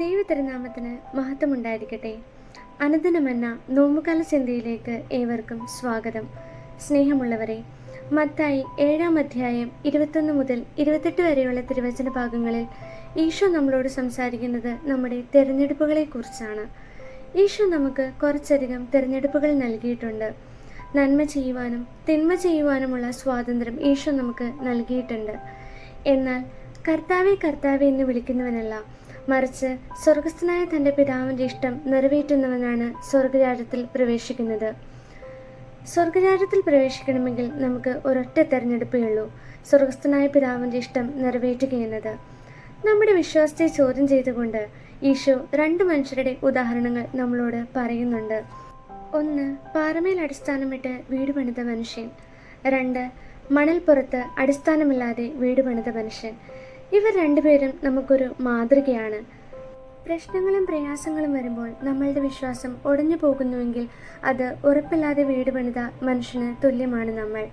തിരുനാമത്തിന് മഹത്വമുണ്ടായിരിക്കട്ടെ. അനുദിനമെന്ന നോമ്പുകാല ചിന്തയിലേക്ക് ഏവർക്കും സ്വാഗതം. സ്നേഹമുള്ളവരെ മത്തായി ഏഴാം അധ്യായം ഇരുപത്തൊന്ന് മുതൽ ഇരുപത്തെട്ട് വരെയുള്ള തിരുവചന ഭാഗങ്ങളിൽ ഈശോ നമ്മളോട് സംസാരിക്കുന്നത് നമ്മുടെ തിരഞ്ഞെടുപ്പുകളെക്കുറിച്ചാണ്. ഈശോ നമുക്ക് കുറച്ചധികം തിരഞ്ഞെടുപ്പുകൾ നൽകിയിട്ടുണ്ട്. നന്മ ചെയ്യുവാനും തിന്മ ചെയ്യുവാനുമുള്ള സ്വാതന്ത്ര്യം ഈശോ നമുക്ക് നൽകിയിട്ടുണ്ട്. എന്നാൽ കർത്താവെ കർത്താവെ എന്ന് വിളിക്കുന്നവനല്ല മറിച്ച് സ്വർഗസ്ഥനായ തന്റെ പിതാവിന്റെ ഇഷ്ടം നിറവേറ്റുന്നവനാണ് സ്വർഗരാജ്യത്തിൽ പ്രവേശിക്കുന്നത്. സ്വർഗരാജ്യത്തിൽ പ്രവേശിക്കണമെങ്കിൽ നമുക്ക് ഒരൊറ്റ തെരഞ്ഞെടുപ്പേ ഉള്ളൂ സ്വർഗസ്ഥനായ പിതാവിന്റെ ഇഷ്ടം നിറവേറ്റുക എന്നത്. നമ്മുടെ വിശ്വാസത്തെ ചോദ്യം ചെയ്തുകൊണ്ട് ഈശോ രണ്ട് മനുഷ്യരുടെ ഉദാഹരണങ്ങൾ നമ്മളോട് പറയുന്നുണ്ട്. ഒന്ന് പാറമേൽ അടിസ്ഥാനമിട്ട് വീട് പണിത മനുഷ്യൻ. രണ്ട് മണൽപ്പുറത്ത് അടിസ്ഥാനമില്ലാതെ വീട് പണിത മനുഷ്യൻ. ഇവർ രണ്ടുപേരും നമുക്കൊരു മാതൃകയാണ്. പ്രശ്നങ്ങളും പ്രയാസങ്ങളും വരുമ്പോൾ നമ്മളുടെ വിശ്വാസം ഒടഞ്ഞു പോകുന്നുവെങ്കിൽ അത് ഉറപ്പില്ലാതെ വീട് പണിത മനുഷ്യന് തുല്യമാണ് നമ്മൾ.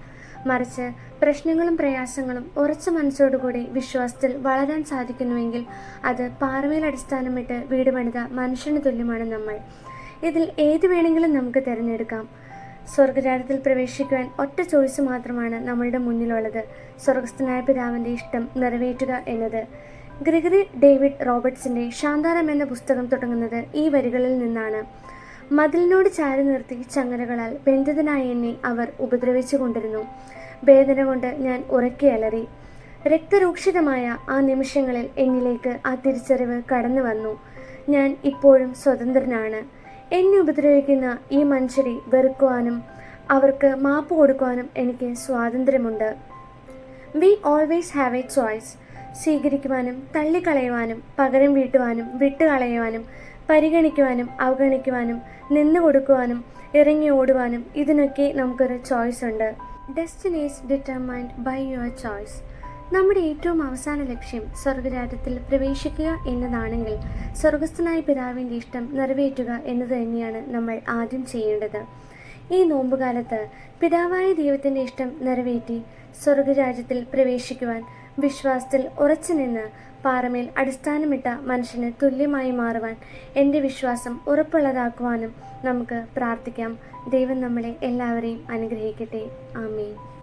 മറിച്ച് പ്രശ്നങ്ങളും പ്രയാസങ്ങളും ഉറച്ച മനസ്സോടുകൂടി വിശ്വാസത്തിൽ വളരാൻ സാധിക്കുന്നുവെങ്കിൽ അത് പാറമേൽ അടിസ്ഥാനമിട്ട് വീട് പണിത മനുഷ്യന് തുല്യമാണ് നമ്മൾ. ഇതിൽ ഏത് വേണമെങ്കിലും നമുക്ക് തിരഞ്ഞെടുക്കാം. സ്വർഗരാജ്യത്തിൽ പ്രവേശിക്കുവാൻ ഒറ്റ ചോയ്സ് മാത്രമാണ് നമ്മളുടെ മുന്നിലുള്ളത്. സ്വർഗസ്ഥനായ പിതാവിന്റെ ഇഷ്ടം നിറവേറ്റുക എന്നത്. ഗ്രിഗറി ഡേവിഡ് റോബർട്ട്സിന്റെ ശാന്താരം എന്ന പുസ്തകം തുടങ്ങുന്നത് ഈ വരികളിൽ നിന്നാണ്. മതിലിനോട് ചാരി നിർത്തി ചങ്ങലകളാൽ ബന്ധിതനായ എന്നെ അവർ ഉപദ്രവിച്ചു കൊണ്ടിരുന്നു വേദന കൊണ്ട് ഞാൻ ഉറക്കി അലറി. രക്തരൂക്ഷിതമായ ആ നിമിഷങ്ങളിൽ എന്നിലേക്ക് ആ തിരിച്ചറിവ് കടന്നു വന്നു. ഞാൻ ഇപ്പോഴും സ്വതന്ത്രനാണ്. എന്നെ ഉപദ്രവിക്കുന്ന ഈ മനുഷ്യരെ വെറുക്കുവാനും അവർക്ക് മാപ്പ് കൊടുക്കുവാനും എനിക്ക് സ്വാതന്ത്ര്യമുണ്ട്. We always have a choice സ്വീകരിക്കുവാനും തള്ളിക്കളയുവാനും പകരം വീട്ടുവാനും വിട്ടുകളയുവാനും പരിഗണിക്കുവാനും അവഗണിക്കുവാനും നിന്നു കൊടുക്കുവാനും ഇറങ്ങി ഓടുവാനും ഇതിനൊക്കെ നമുക്കൊരു ചോയ്സ് ഉണ്ട്. Destinies determined by your choice നമ്മുടെ ഏറ്റവും അവസാന ലക്ഷ്യം സ്വർഗരാജ്യത്തിൽ പ്രവേശിക്കുക എന്നതാണെങ്കിൽ സ്വർഗസ്ഥനായ പിതാവിന്റെ ഇഷ്ടം നിറവേറ്റുക എന്നത് തന്നെയാണ് നമ്മൾ ആദ്യം ചെയ്യേണ്ടത്. ഈ നോമ്പുകാലത്ത് പിതാവായ ദൈവത്തിന്റെ ഇഷ്ടം നിറവേറ്റി സ്വർഗരാജ്യത്തിൽ പ്രവേശിക്കുവാൻ വിശ്വാസത്തിൽ ഉറച്ചു നിന്ന് പാറമേൽ അടിസ്ഥാനമിട്ട മനുഷ്യന് തുല്യമായി മാറുവാൻ എന്റെ വിശ്വാസം ഉറപ്പുള്ളതാക്കുവാനും നമുക്ക് പ്രാർത്ഥിക്കാം. ദൈവം നമ്മളെ എല്ലാവരെയും അനുഗ്രഹിക്കട്ടെ. ആമേൻ.